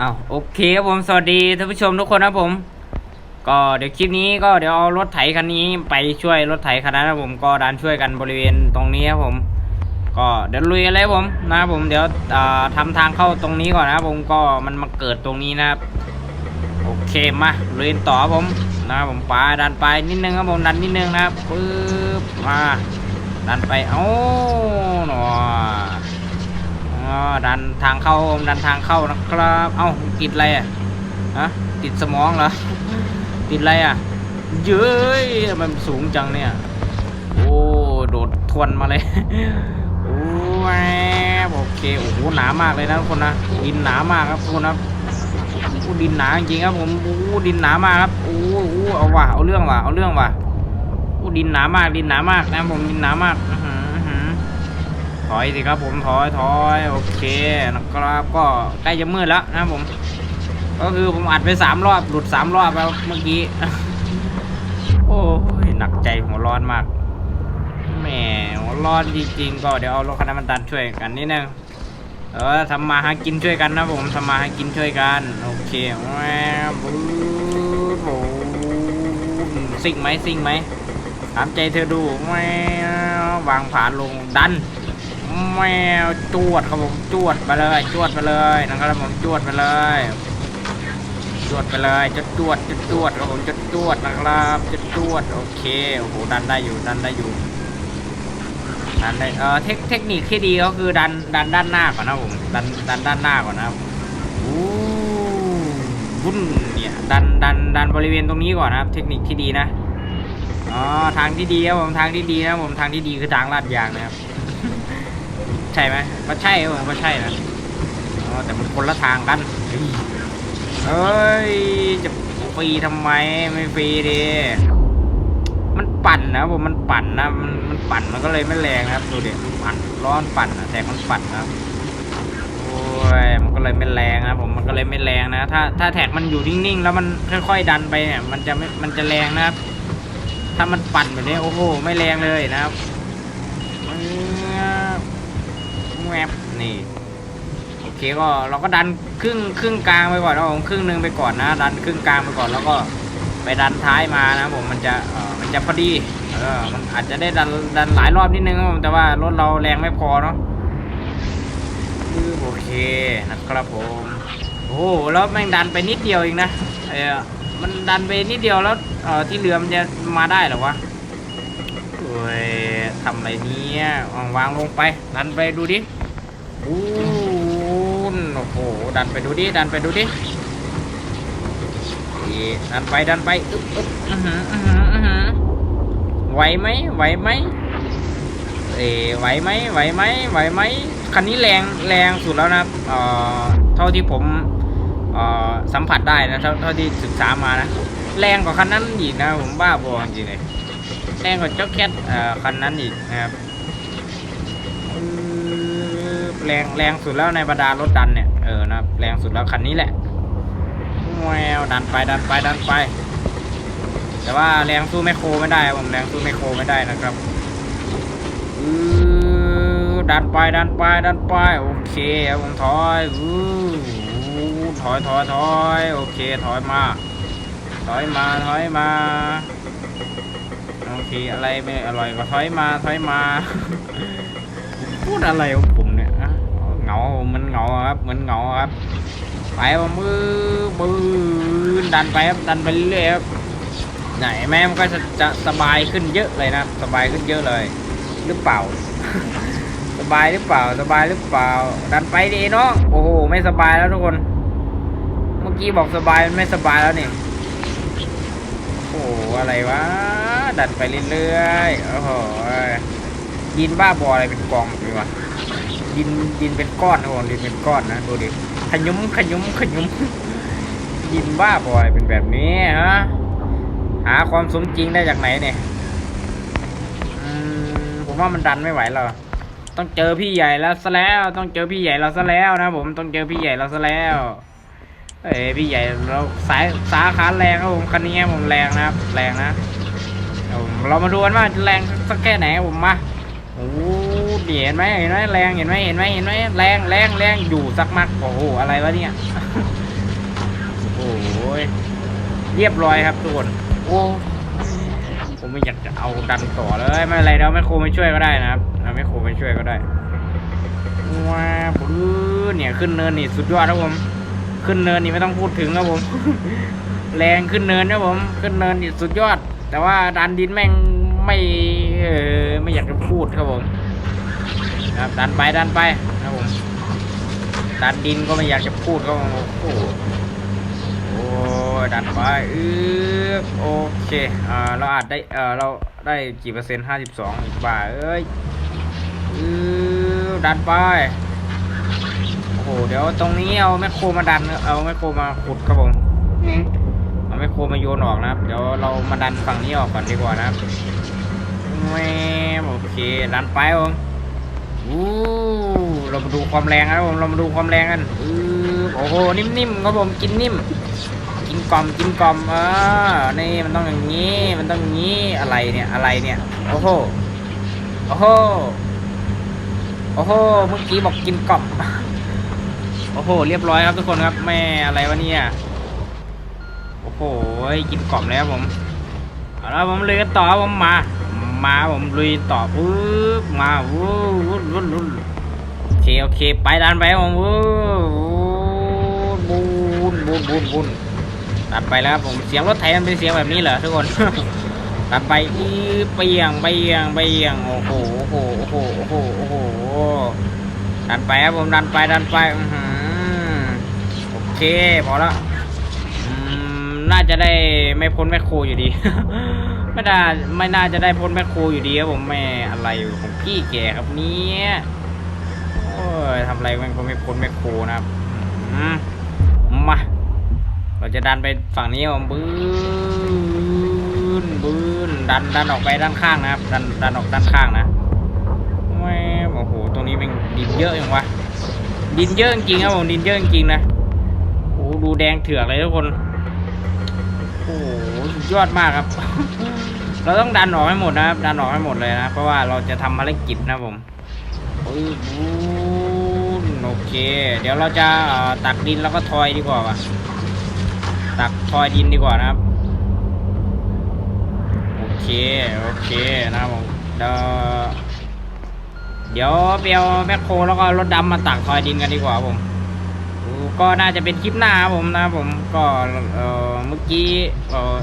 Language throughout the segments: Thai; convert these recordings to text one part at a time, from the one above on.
อ้าวโอเคครับผมสวัสดีท่านผู้ชมทุกคนนะผม ก็เดี๋ยวคลิปนี้ก็เดี๋ยวเอารถไถคันนี้ไปช่วยรถไถคันนั้นนะครับผมก็ดันช่วยกันบริเวณตรงนี้ครับผม ก็เดี๋ยวลุยอะไรผมนะครับผมเดี๋ยวอ่าทำทางเข้าตรงนี้ก่อนนะครับผมก็มันมาเกิดตรงนี้นะครับโอเคมาลุยต่อผมนะครับผมไปดันไปนิดนึงครับผมดันนิดนึงนะครับปึ๊บมาดันไปเอ้าหนอ อ๋อดันทางเข้าดันทางเข้านะครับ เอ้าติดอะไรอะฮะติดสมองเหรอ ติดอะไรอะ เย้ยมันสูงจังเนี่ย โอ้โดดทวนมาเลย โอ้แหโอเค โอ้โหหนามากเลยนะทุกคนนะ ดินหนามากครับทุกคนนะโอ้ดินหนาจริงครับผมโอ้ดินหนามากครับโอ้โหเอาว่ะเอาเรื่องว่ะเอาเรื่องว่ะโอ้ดินหนามาก ดินหนามากนะผมดินหนามาก ถอยสิครับผมถอยถอยโอเคนะครับก็ใกล้จะมืดแล้วนะครับผม ก็คือผมอัดไปสามรอบหลุดสามรอบแล้วเมื่อกี้ โอ้ยหนักใจหัวร้อนมากแหมหัวร้อนจริงๆก็เดี๋ยวเอารถคันนั้นมันดันช่วยกันนิดนึงเออทำมาหากินช่วยกันนะผมทำมาหากินช่วยกันโอเคแววบู๊ดโอ้ซิ่งไหมซิ่งไหมถามใจเธอดูแวววางผ่านลงดัน แววจวดครับผมจวดไปเลยจวดไปเลยนะครับผมจวดไปเลยจวดไปเลยจะจวดจะจวดครับผมจะจวดนะครับจะจวดโอเคโอ้โหดันได้อยู่ดันได้อยู่ดันได้เออเทคเทคนิคที่ดีก็คือดันดันด้านหน้าก่อนนะผมดันดันด้านหน้าก่อนนะอู้วุ้นเนี่ยดันดันดันบริเวณตรงนี้ก่อนนะครับ เทคนิคที่ดีนะอ๋อทางที่ดีครับผมทางที่ดีนะผมทางที่ดีคือทางลาดยางนะครับ ใช่ไหมก็ใช่ครับผมก็ใช่นะอ๋อแต่มันคนละทางกันเฮ้ยเอ้ยจะฟรีทำไมไม่ฟรีดิมันปั่นนะผมมันปั่นนะมันมันปั่นมันก็เลยไม่แรงนะครับดูเด็มันปั่นร้อนปั่นนะแต่มันปั่นนะครับโอ้ยมันก็เลยไม่แรงนะผมมันก็เลยไม่แรงนะ ถ้าถ้าแท็กมันอยู่นิ่งๆ แล้วมันค่อยๆดันไปเนี่ย มันจะไม่มันจะแรงนะครับ ถ้ามันปั่นแบบนี้โอ้โหไม่แรงเลยนะครับ แวบนี่โอเคก็เราก็ดันครึ่งครึ่งกลางไปก่อนนะผมครึ่งหนึ่งไปก่อนนะ ดันครึ่งกลางไปก่อนแล้วก็ไปดันท้ายมานะผมมันจะเออมันจะพอดีเออมันอาจจะได้ดันดันหลายรอบนิดนึงผมแต่ว่ารถเราแรงไม่พอเนาะโอเคนะครับผมโอ้โหแล้วแม่งดันไปนิดเดียวเองนะเออมันดันไปนิดเดียวแล้วเออที่เหลือมันจะมาได้หรอวะโอ้ยทำอะไรเนี่ย วางวางลงไป ดันไปดูดิ อู้โอ้โห ดันไปดูดิ ดันไปดูดิดันไป ดันไป อึ๊บอึ๊บอื้อหืออื้อหืออื้อหือไหวไหมไหวไหมเอ๋ไหวไหมไหวไหมไหวไหมคันนี้แรง แรงสุดแล้วนะเอ่อ เท่าที่ผมเอ่อ สัมผัสได้นะ เท่าเท่าที่ศึกษามานะ แรงกว่าคันนั้นอีกนะ ผมบ้าบอจริงเลย แรงกว่าเจ้าแคทเอ่อ คันนั้นอีกนะครับ แรงแรงสุดแล้วในบรรดารถดันเนี่ย เออนะแรงสุดแล้วคันนี้แหละแววดันไปดันไปดันไป แต่ว่าแรงสู้แมคโครไม่ได้ผมแรงสู้แมคโครไม่ได้นะครับอือดันไปดันไปดันไปโอเคผมถอยอือถอยถอยถอยโอเคถอยมาถอยมาถอยมาโอเคอะไรไม่อร่อยก็ถอยมาถอยมาพูดอะไรของผม เหงาครับเหมือนเหงาครับ ไปว่ามือมือดันไปครับดันไปเรื่อยครับไหนแม่มันก็จะจะสบายขึ้นเยอะเลยนะสบายขึ้นเยอะเลย หรือเปล่า สบายหรือเปล่า สบายหรือเปล่า ดันไปดีเนาะโอ้โหไม่สบายแล้วทุกคน เมื่อกี้บอกสบายมันไม่สบายแล้วนี่โอ้โหอะไรวะดันไปเรื่อยๆโอ้โหดินบ้าบออะไรเป็นกองเลยวะ ดินดินเป็นก้อนนะผมดินเป็นก้อนนะดูดิขยุ้มขยุ้มขยุ้มยินบ้าบอยเป็นแบบนี้ฮะหาความสมจริงได้จากไหนเนี่ยผมว่ามันดันไม่ไหวหรอกต้องเจอพี่ใหญ่แล้วซะแล้ว ต้องเจอพี่ใหญ่เราซะแล้วนะผมต้องเจอพี่ใหญ่เราซะแล้วเอ้พี่ใหญ่เราสายสาขาแรงครับผมคันนี้ผมแรงนะครับแรงนะเรามาดูกันว่าจะแรงสักแค่ไหนผมมาโอ้ เห็นไหมเห็นไหมแรงเห็นไหมเห็นไหมเห็นไหมแรงแรงแรงอยู่สักมักโอ้โหอะไรวะเนี่ยโอ้ยเรียบร้อยครับทุกคนโอ้ผมไม่อยากจะเอาดันต่อเลยไม่เป็นไรเราไม่โคไมาช่วยก็ได้นะครับเราไม่โคไมาช่วยก็ได้ว้าปื้เนี่ยขึ้นเนินนี่สุดยอดครับผม ขึ้นเนินนี่ไม่ต้องพูดถึงครับผม แรงขึ้นเนินครับผม ขึ้นเนินนี่สุดยอด แต่ว่าดันดินแม่งไม่เออไม่อยากจะพูดครับผม ครับดันไปดันไปครับผมดันดินก็ไม่อยากจะพูดก็โอ้โหโอ้ดันไปอือโอเคอ่าเราอาจได้เออเราได้กี่เปอร์เซ็นต์ห้าสิบสองอีกบ่าเอ้ยอือดันไปโอ้โหเดี๋ยวตรงนี้เอาแมคโครมาดันเอาแมคโครมาขุดครับผมเอาแมคโครมาโยนออกนะครับเดี๋ยวเรามาดันฝั่งนี้ออกก่อนดีกว่านะครับแหมโอเคดันไปครับผม อู้เรามาดูความแรงนะครับผมเรามาดูความแรงกันอือโอ้โหนิ่มๆครับผมกินนิ่ม กินกล่อมกินกล่อมเออนี่มันต้องอย่างนี้มันต้องอย่างนี้อะไรเนี่ยอะไรเนี่ยโอ้โหโอ้โหโอ้โหเมื่อกี้บอกกินกล่อมโอ้โห เรียบร้อยครับทุกคนครับแม่อะไรวะเนี่ยโอ้โหกินกล่อมแล้วผมเอาละผมเลยกันต่อผมมา มาผมลุยต่อปึ๊บมาวู้วุ้วุ้วุ้นโอเคโอเค ไปดันไปผมวู้บูนบูนบูนบูนดันไปแล้วครับผมเสียงรถไถมันเป็นเสียงแบบนี้เหรอทุกคนดันไปอีเปียงเปียงเปียงโอ้โหโอ้โหโอ้โหโอ้โหโอ้โหดันไปครับผมดันไปดันไปโอเคพอแล้ว น่าจะได้ไม่พ้นแมคโครอยู่ดี ไม่น่าไม่น่าจะได้พ้นแมคโครอยู่ดีครับผมแม่อะไรของพี่แก่ครับเนี้ยโอ้ยทำอะไรมันก็ไม่พ้นแมคโครนะครับมา เราจะดันไปฝั่งนี้ครับผมบื้นบื้นดันดันออกไปด้านข้างนะครับ ดันดันออกด้านข้างนะแม่โอ้โหตรงนี้เป็นดินเยอะอย่างวะดินเยอะจริงครับผมดินเยอะจริงนะโอ้ดูแดงเถือกเลยทุกคน โอ้โหสุดยอดมากครับ เราต้องดันออกให้หมดนะครับ ดันออกให้หมดเลยนะ เพราะว่าเราจะทำภารกิจนะผมปึ๊บวู้นโอเค เดี๋ยวเราจะตักดินแล้วก็ทอยดีกว่าวะตักทอยดินดีกว่านะครับ โอเค โอเคนะครับผมเดี๋ยวเดี๋ยวไปเอาแมคโครแล้วก็รถดำมาตักทอยดินกันดีกว่าผม ก็น่าจะเป็นคลิปหน้าครับผมนะครับผมก็เอ่อเมื่อกี้เอ่อ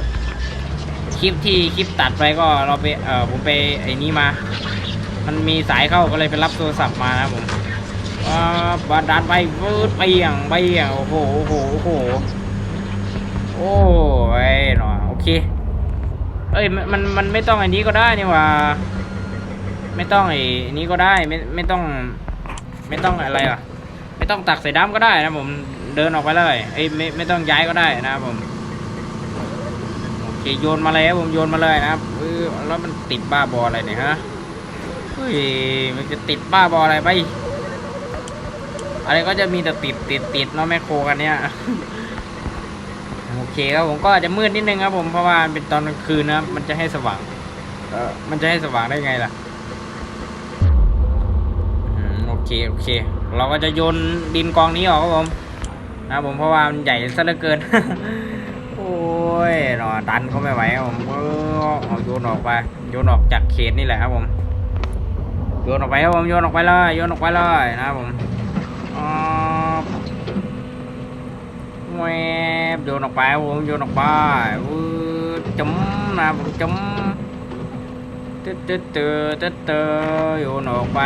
คลิปที่คลิปตัดไปก็เราไปเอ่อผมไปไอ้นี่มา มันมีสายเข้าก็เลยไปรับโทรศัพท์มานะผมอ่าบาดานไปฟืดไปอย่างไปอย่างโอ้โหโอ้โหโอ้โหโอ้ยหนอโอเคเอ้ยมันมันไม่ต้องอันนี้ก็ได้นี่ว่า ไม่ต้องไอ้นี้ก็ได้ไม่ไม่ต้อง ไม่ต้องอะไรอะ ต้องตักใส่ดำก็ได้นะผมเดินออกไปเลยเอ้ไม่ไม่ต้องย้ายก็ได้นะครับผมโอเคโยนมาเลยครับผมโยนมาเลยนะครับเออแล้วมันติดบ้าบออะไรเนี่ยฮะเฮ้ยมันจะติดบ้าบออะไรไปอะไรก็จะมีแต่ติดติดติดเนาะแม่โคกันเนี่ยโอเคครับผมก็อาจจะมืดนิดนึงครับผมเพราะว่าเป็นตอนกลางคืนนะครับมันจะให้สว่างเออมันจะให้สว่างได้ไงล่ะโอเค โอเค เราก็จะโยนดินกองนี้ออกครับผมนะผมเพราะว่ามันใหญ่ซะเหลือเกิน โอ้ยหนอดันก็ไม่ไหวครับผมเออเอาโยนออกไปโยนออกจากเขตนี่แหละครับผมโยนออกไปครับผมโยนออกไปเลยโยนออกไปเลยนะครับผมแวบโยนออกไปครับผมโยนออกไปวืดจุ๊มนะผมจุ๊ม ตึ๊ดตึ๊ดตึ๊ดตึ๊ดตึ๊ดโยนออกไป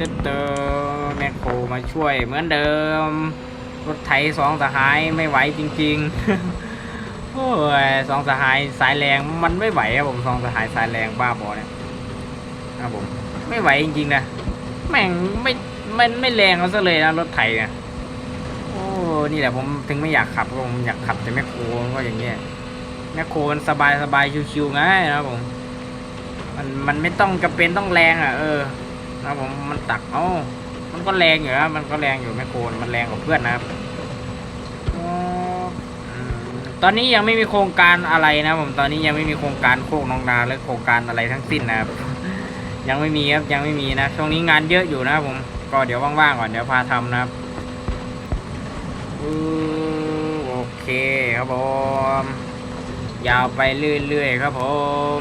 ตึ๊ดตึ๊ดแมคโครมาช่วยเหมือนเดิม รถไถสองสหายไม่ไหวจริงๆโอ้ยสองสหายสายแรงมันไม่ไหวครับผมสองสหายสายแรงบ้าบอเนี่ยครับผมไม่ไหวจริงๆนะแม่งไม่ไม่ไม่แรงเอาซะเลยนะรถไถเนี่ยโอ้นี่แหละผมถึงไม่อยากขับผมอยากขับแต่แมคโครก็อย่างเงี้ยแมคโครมันสบายสบายชิวๆไงนะครับผม มันมันไม่ต้องจำเป็นต้องแรงอะเออนะครับผมมันตักเอ้ามันก็แรงอยู่นะมันก็แรงอยู่แม่โครมันแรงกว่าเพื่อนนะครับตอนนี้ยังไม่มีโครงการอะไรนะผมตอนนี้ยังไม่มีโครงการโคกนองนาหรือโครงการอะไรทั้งสิ้นนะครับ ยังไม่มีครับยังไม่มีนะช่วงนี้งานเยอะอยู่นะผมก็เดี๋ยวว่างๆก่อนเดี๋ยวพาทำนะครับโอเคครับผมยาวไปเรื่อยๆครับผม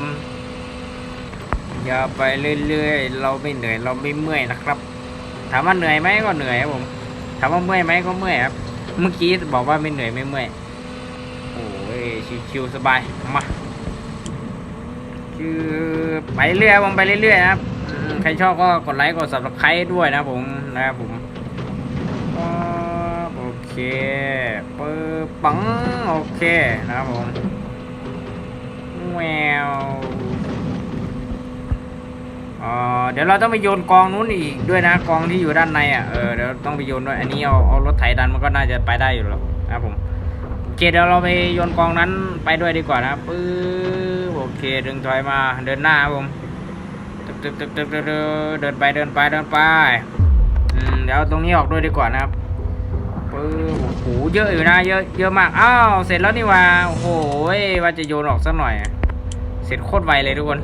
ยาวไปเรื่อยๆ เราไม่เหนื่อยเราไม่เมื่อยนะครับ ถามว่าเหนื่อยไหมก็เหนื่อยครับผม ถามว่าเมื่อยไหมก็เมื่อยครับ เมื่อกี้บอกว่าไม่เหนื่อยไม่เมื่อย โอ้ยชิวๆสบาย มาคือไปเรื่อยผมไปเรื่อยๆนะครับ ใครชอบก็กดไลค์กด subscribe ด้วยนะผมนะครับผมโอเคปึ๊บปังโอเคนะครับผมแวว อ่อเดี๋ยวเราต้องไปโยนกองนู้นอีกด้วยนะกองที่อยู่ด้านในอะเออเดี๋ยวต้องไปโยนด้วยอันนี้เอาเอารถไถดันมันก็น่าจะไปได้อยู่แล้วนะครับผมโอเคเดี๋ยวเราไปโยนกองนั้นไปด้วยดีกว่านะปึ๊บโอเคดึงถอยมาเดินหน้าครับผมตึกตึกตึกตึกตึกตึกเดินไปเดินไปเดินไปอืมเดี๋ยวตรงนี้ออกด้วยดีกว่านะครับปึ๊บโอ้โหเยอะอยู่นะเยอะเยอะมากอ้าวเสร็จแล้วนี่ว่าโอ้โหว่าจะโยนออกสักหน่อย เสร็จโคตรไวเลยทุกคน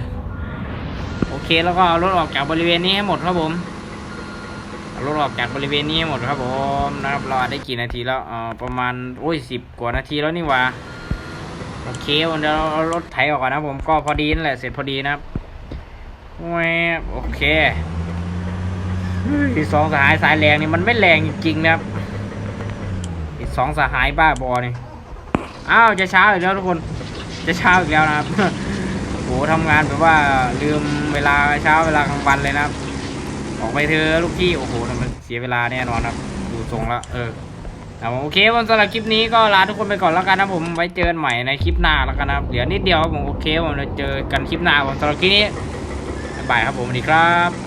เคแล้วก็เอารถออกจากบริเวณนี้ให้หมดครับผมรถออกจากบริเวณนี้ให้หมดครับผมนะครับราได้กี่นาทีแล้วเอ่อประมาณโอ้ยสิบกว่านาทีแล้วนี่ว่าโอเควันเดี๋ยวเราเอารถไถออกก่อนนะผมก็พอดีนั่นแหละเสร็จพอดีนะครับแวโอเคเฮ้ยสองสหายสายแรงนี่มันไม่แรงจริงๆนะครับอีสองสหายบ้าบอนี่อ้าวจะเช้าอีกแล้วทุกคน จะเช้าอีกแล้วนะครับ โหทำงานแบบว่าลืมเวลาเช้าเวลากลางวันเลยนะครับ ออกไปเธอลูกพี่โอ้โหมันเสียเวลาแน่นอนครับดูทรงแล้วเออครับผมโอเควันสำหรับคลิปนี้ก็ลาทุกคนไปก่อนแล้วกันนะผมไว้เจอกันใหม่ในคลิปหน้าแล้วกันนะครับเดี๋ยวนิดเดียวผมโอเคผมจะเจอกันคลิปหน้าผมสำหรับคลิปนี้บายครับผมสวัสดีครับ